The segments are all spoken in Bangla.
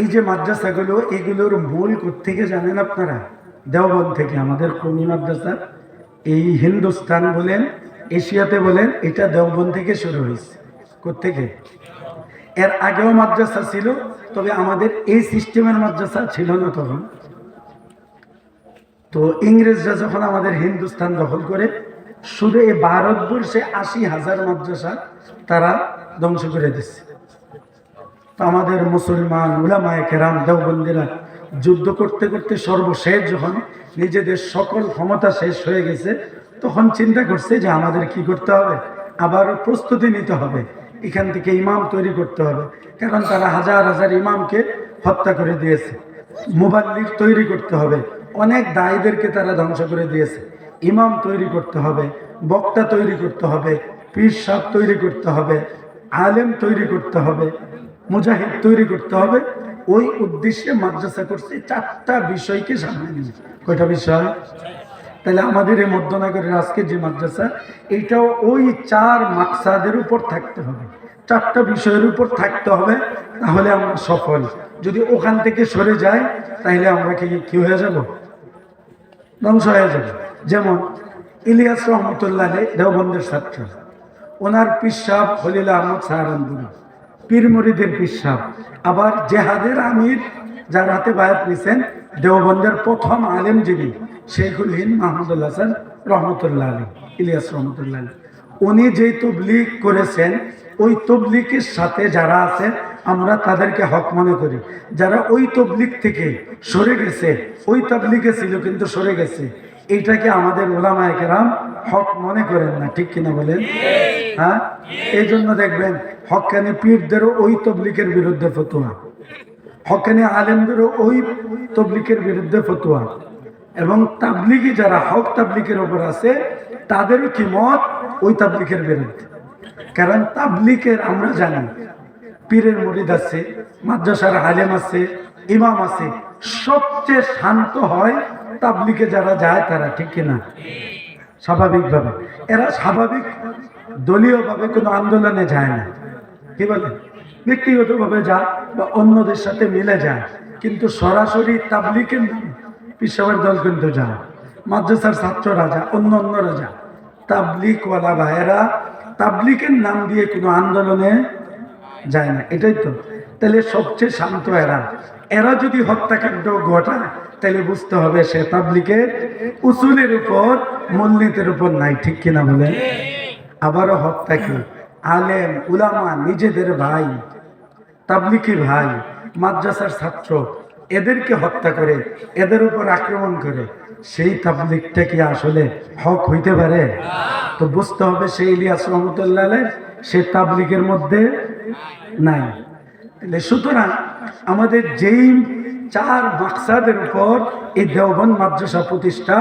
এই যে মাদ্রাসাগুলো, এগুলোর মূল থেকে জানেন আপনারা? দেওবন থেকে, আমাদের কমি মাদ্রাসা। এই হিন্দুস্তান বলেন, এশিয়াতে বলেন, এটা দেওবন থেকে শুরু হয়েছে। কোথেকে এর আগেও মাদ্রাসা ছিল, তবে আমাদের এই সিস্টেমের মাদ্রাসা ছিল না তখন। তো ইংরেজরা যখন আমাদের হিন্দুস্তান দখল করে, শুধু এই ভারতবর্ষে আশি হাজার মাদ্রাসা তারা ধ্বংস করে দিচ্ছে তো আমাদের মুসলমান উলামায় কেরাম দেওবন্দিরা যুদ্ধ করতে করতে সর্বশেষ যখন নিজেদের সকল ক্ষমতা শেষ হয়ে গেছে, তখন চিন্তা করছে যে আমাদের কি করতে হবে? আবার প্রস্তুতি নিতে হবে। এখান থেকে ইমাম তৈরি করতে হবে। কারণ তারা হাজার হাজার ইমামকে হত্যা করে দিয়েছে। মুবাল্লিক তৈরি করতে হবে। অনেক দায়ীদেরকে তারা ধ্বংস করে দিয়েছে। ইমাম তৈরি করতে হবে, বক্তা তৈরি করতে হবে, পীর সাহ তৈরি করতে হবে, আলেম তৈরি করতে হবে। মুজাহিদ তৈরি করতে হবে। ওই উদ্দেশ্যে মাদ্রাসা করছে, চারটা বিষয়কে সামনে নিয়ে। কয়টা বিষয়? তাহলে আমাদের এই মধ্যনগরের আজকে যে মাদ্রাসা, এইটাও ওই চার মাকসাদের উপর থাকতে হবে। চারটা বিষয়ের উপর থাকতে হবে, তাহলে আমরা সফল। যদি ওখান থেকে সরে যাই, তাহলে আমরা কি কি হয়ে যাব? ধ্বংস হয়ে যাবে। যেমন ইলিয়াস রহমতুল্লাহ দেওবন্দের ছাত্র। ওনার পিসাব হলিল আহমদ সাহারানপুরি পীর মুরিদের পিসাব। আবার জেহাদের আমির, যার হাতে বায়াত নিছেন, দেওবন্দের প্রথম আলেম যিনি শেখুল হিন্দ মাহমুদুল্লাহ হাসান রহমতুল্লাহ আলী, ইলিয়াস রহমতুল্লাহ আলী। উনি যেই তবলিগ করেছেন, ওই তবলিকের সাথে যারা আছে আমরা তাদেরকে হক মনে করি। যারা ওই তবলিক থেকে সরে গেছে, ওই তবলিকে ছিল কিন্তু সরে গেছে। এইটাকে আমাদের ওলামায় কেরাম হক মনে করেন না, ঠিক কিনা বলেন? হ্যাঁ? এই জন্য দেখবেন, হকানি পীরদেরও ওই তবলিকের বিরুদ্ধে ফতুয়া। হকানি আলেমদেরও ওই তবলিকের বিরুদ্ধে ফতুয়া। এবং তাবলিগি যারা, হক তাবলিকের ওপর আছে, তাদেরও কি মত? ওই তাবলিকের বিরুদ্ধে। কারণ তাবলিকের আমরা জানি, পীরের মরিদ আছে, মাদ্রাসার আলেম আছে, ইমাম আছে। সবচেয়ে শান্ত হয় তাবলিকে যারা যায় তারা, ঠিক কিনা? স্বাভাবিকভাবে। এরা স্বাভাবিক দলীয়ভাবে কোনো আন্দোলনে যায় না। কি বলে? ব্যক্তিগতভাবে যায় বা অন্যদের সাথে মিলে যায়। কিন্তু সরাসরি তাবলিকের নামে পিসাবের দল কিন্তু যায় মাদ্রাসার ছাত্র রাজা অন্য অন্য রাজা তাবলিকওয়ালা ভাইয়েরা তাবলিকের নাম দিয়ে কোনো আন্দোলনে যায় না। এটাই তো। তাহলে সবচেয়ে শান্ত এরা। এরা যদি হত্যাকাণ্ড ঘটায় তাহলে বুঝতে হবে সে তাবলিকের উসুলের উপর, মূলনীতির উপর নাই, ঠিক কিনা বলে আবারও হত্যা কি? আলেম, উলামা, নিজেদের ভাই তাবলিকি ভাই, মাদ্রাসার ছাত্র, এদেরকে হত্যা করে, এদের উপর আক্রমণ করে, সেই তাবলিকটা কি আসলে হক হইতে পারে? তো বুঝতে হবে সেই ইলিয়াস রহমতুল্লাহ সে তাবলিকের মধ্যে নাই। সুতরাং আমাদের যেই চার মাকসাদের উপর এই দেওবন্দ মাদ্রাসা প্রতিষ্ঠা।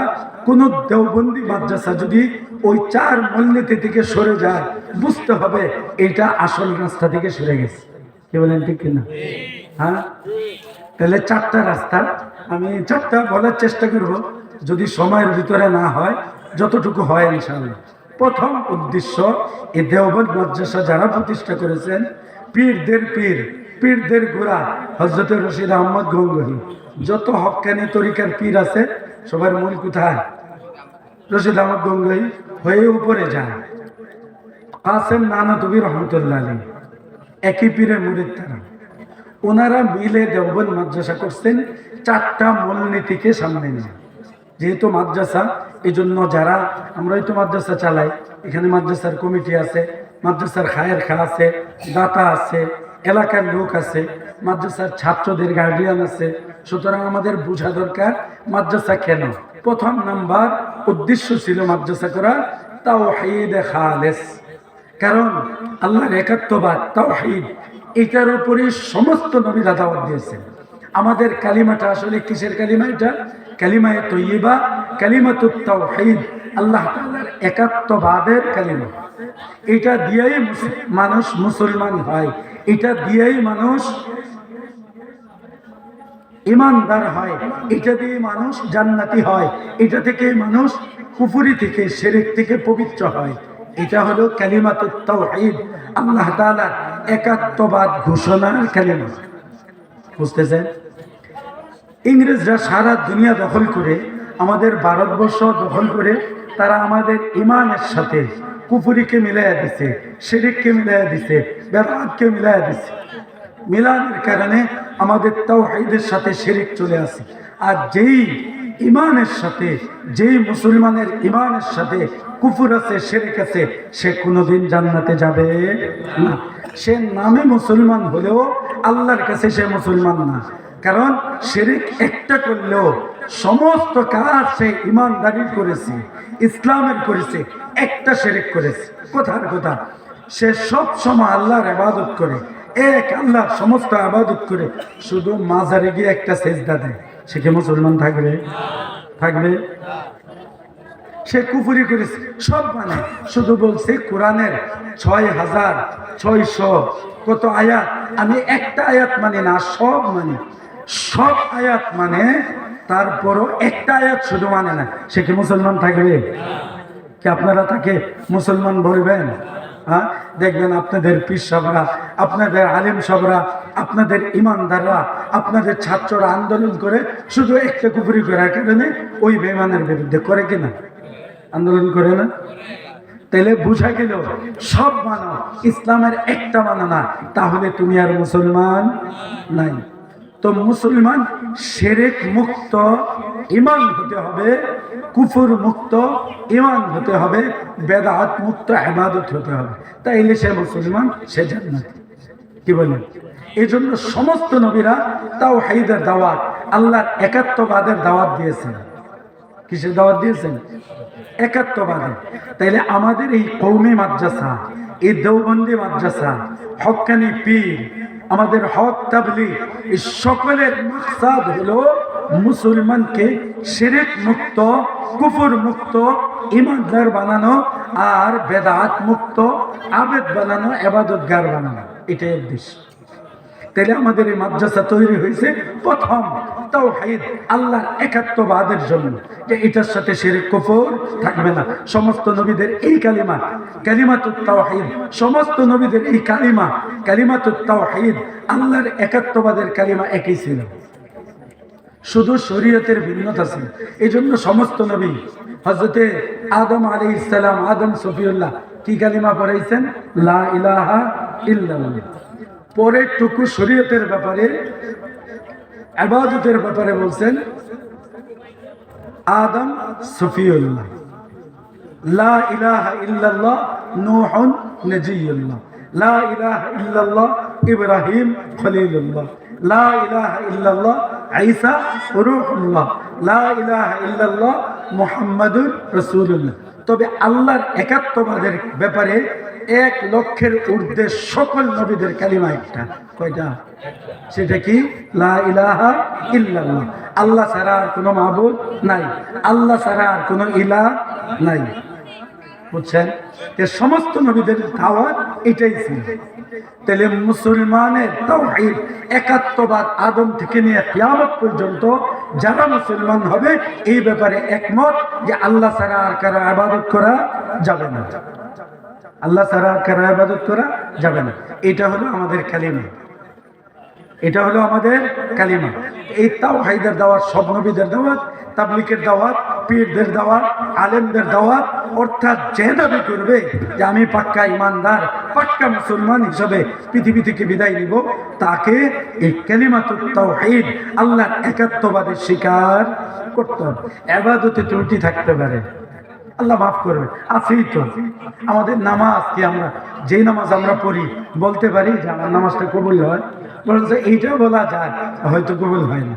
কোন দেওবন্দি মাদ্রাসা যদি ওই চার মূলনীতি থেকে সরে যায়, বুঝতে হবে এটা আসল রাস্তা থেকে সরে গেছে। কি বলেন, ঠিক কিনা? হ্যাঁ? তাহলে চারটা রাস্তা। আমি চারটা বলার চেষ্টা করব, যদি সময়ের ভিতরে না হয়, যতটুকু হয় ইনশাআল্লাহ। প্রথম উদ্দেশ্য, এই দেওবন্দ মাদ্রাসা যারা প্রতিষ্ঠা করেছেন, পীরদের পীর পীরদের গোড়া হজরত রশিদ আহমদ গঙ্গহি। যত হকানি তরিকার পীর আছে, সবার মূল কোথায়? রশিদ আহমদ গঙ্গহি হয়ে উপরে যায় কাসেম নানা তবি রহমতুল্লাহ একই পীরের মুরিদ তারা। ওনারা মিলে দেওবন মাদ্রাসা করছেন, চারটা মূলনীতিকে সামনে নিয়ে। যেহেতু মাদ্রাসা এই জন্য যারা, আমরাই তো মাদ্রাসা চালাই। এখানে মাদ্রাসার কমিটি আছে, মাদ্রাসার খায়ের খা আছে, দাতা আছে এলাকার লোক আছে, মাদ্রাসার ছাত্রদের গার্ডিয়ান আছে। সুতরাং আমাদের বোঝা দরকার, মাদ্রাসা কেন? প্রথম নাম্বার উদ্দেশ্য ছিল মাদ্রাসা করা তাও হাইদে খালেস। কারণ আল্লাহর একাত্মবাদ তাওহীদ, এটার উপরে সমস্ত নবীরা দাওয়াত দিয়েছেন। আমাদের কালিমাটা আসলে কিসের কালিমা এটা? কালিমায়ে তৈয়বা কালিমাতুত তাওহীদ, আল্লাহ তাআলার একাত্মবাদের কালিমা। এটা দিয়েই মানুষ মুসলমান হয়। এটা দিয়েই মানুষ ইমানদার হয়। এটা দিয়ে মানুষ জান্নাতি হয়। এটা থেকে মানুষ কুফুরি থেকে, সেরেক থেকে পবিত্র হয়। এটা হলো কালিমাতুত তাওহীদ। আল্লাহ একাত্মবাদ ঘোষণার ক্যালিমা বুঝতেছেন? ইংরেজরা সারা দুনিয়া দখল করে, আমাদের ভারতবর্ষ দখল করে, তারা আমাদের ইমানের সাথে কুফুরিকে মিলাইয়া দিছে, শিরিককে মিলাইয়া দিছে, বেদাতকে মিলাইয়া দিছে। মিলানের কারণে আমাদের তাওহীদের সাথে শিরিক চলে আসে। আর যেই ইমানের সাথে, যেই মুসলমানের ইমানের সাথে কুফুর আছে, শিরিক আছে, সে কোনোদিন জান্নাতে যাবে না। সে নামে মুসলমান হলেও আল্লাহর কাছে সে মুসলমান না। কারণ শিরিক একটা করলেও সমস্ত কাজ সে ইমানদারি করেছে, ইসলামের করেছে, একটা শিরিক করেছে। কোথার কথা, সে সব সময় আল্লাহর আবাদত করে, এক আল্লাহর সমস্ত আবাদত করে, শুধু মাজারে গিয়ে একটা সেজদা দেয়। সে কি মুসলমান থাকবে? থাকবে? সে কুফুরি করেছে, সব মানে শুধু বলছে কোরআনের ছয় হাজার ছয়শো কত আয়াত? আমি একটা আয়াত মানে না, সব মানে। সব আয়াত মানে তারপরও একটা আয়াত শুধু মানে না, সে কি মুসলমান থাকবে? কি আপনারা তাকে মুসলমান বলবেন? হ্যাঁ দেখবেন আপনাদের পীর সাহরা আপনাদের আলিম সাহরা আপনাদের ইমানদাররা, আপনাদের ছাত্ররা আন্দোলন করে শুধু একটা কুপুরি করার কারণে ওই বেমানের বিরুদ্ধে করে কিনা আন্দোলন করে না? তাহলে বুঝা গেল, সব মানো, ইসলামের একটা মানো না, তাহলে তুমি আর মুসলমান নাই। তো মুসলমান সেরেক মুক্ত ইমান হতে হবে, কুফুর মুক্ত ইমান হতে হবে, বেদাত মুক্ত আবাদত হতে হবে। তাইলে সে মুসলমান, সে জান্নাত। কি বলেন? এই জন্য সমস্ত নবীরা তাও হাইদের দাওয়াত, আল্লাহর একাত্মবাদের দাওয়াত দিয়েছেন। কিসের দাওয়াত দিয়েছেন? একাত্মবাদে। তাইলে আমাদের এই কৌমি মাদ্রাসা, এই দেওবন্দি মাদ্রাসা, হকানি পীর আমাদের হক তাবলি এই সকলের মাকসাদ হলো মুসলমানকে শিরিক মুক্ত, কুফুর মুক্ত, ইমানদার বানানো আর বেদাত মুক্ত, আবেদ বানানো, এবাদতগার বানানো। এটাই উদ্দেশ্য। তাহলে আমাদের এই মাদ্রাসা তৈরি হয়েছে প্রথম। নবীদের এই কালিমা কালিমা আল্লাহর একাত্মবাদের কালিমা একই ছিল। শুধু শরীয়তের ভিন্নতা ছিল। এই জন্য সমস্ত নবী হজরতে আদম আলী ইসলাম আদম সফিউল্লাহ, কি কালিমা পড়াইছেন? লা ইলাহা ইল্লাল্লাহ। পরে টুকু শরীয়তের ব্যাপারে আবাদতের ব্যাপারে বলছেন, আদম সফিউল্লাহ। লা ইলাহা ইল্লাল্লাহ নূহুন নজিয়ুল্লাহ লা ইলাহা ইল্লাল্লাহ ইব্রাহিম খলিলুল্লাহ। লা ইলাহা ইল্লাল্লাহ ঈসা রূহুল্লাহ। লা ইলাহা ইল্লাল্লাহ মুহাম্মাদুর রাসূলুল্লাহ। তবে আল্লাহর একাত্মবাদের ব্যাপারে এক লক্ষের ঊর্ধ্বে সকল নবীদের কালিমা একটা। কয়টা? সেটা কি? লা ইলাহা আল্লাহ ছাড়া আর কোনো মাহবুদ নাই। আল্লাহ ছাড়া আর কোনো ইলা নাই। বুঝছেন? যে সমস্ত নবীদের দাওয়াত এটাই ছিল। তাহলে মুসলমানের তাওহীদ একাত্মবাদ আদম থেকে নিয়ে কিয়ামত পর্যন্ত যারা মুসলমান হবে, এই ব্যাপারে একমত যে আল্লাহ ছাড়া আর কারও আবাদত করা যাবে না। আল্লাহ ছাড়া কারও আবাদত করা যাবে না? এটা হলো আমাদের কালিমা। এটা হলো আমাদের কালিমা। এই তাও হাইদের দাওয়াত, সব নবীদের দাওয়াত তাবলিকের দাওয়াত, পীরদের দাওয়াত, আলেমদের দাওয়াত, অর্থাৎ যে দাবি করবে যে আমি পাক্কা ইমানদার, পাক্কা মুসলমান হিসাবে পৃথিবী থেকে বিদায় নিব, তাকে এই কালিমাতুত তাওহীদ, আল্লাহর একাত্মবাদের স্বীকার করতে হবে। এবাদতে ত্রুটি থাকতে পারে। আল্লাহ মাফ করবে আছেই তো। আমাদের নামাজ কি আমরা যেই নামাজ আমরা পড়ি, বলতে পারি যে আমার নামাজটা কবুল হয়। বরঞ্চ এইটাও বলা যায়, হয়তো কবুল হয় না।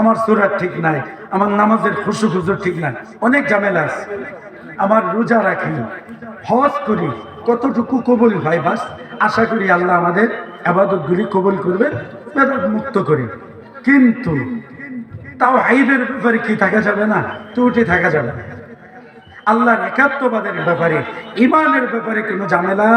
আমার সুরাত ঠিক নাই, আমার নামাজের খুশু খুশু ঠিক নাই, অনেক ঝামেলা আছে। আমার রোজা রাখি, হজ করি, কতটুকু কবুল হয় বাস, আশা করি আল্লাহ আমাদের আবাদতগুলি কবুল করবে বেদাত মুক্ত করি। কিন্তু তাও হাইদের ব্যাপারে কি থাকা যাবে না? ত্রুটি থাকা যাবে না। আল্লাহর একাত্মবাদের ব্যাপারে ইমানের ব্যাপারে কোনো ঝামেলা?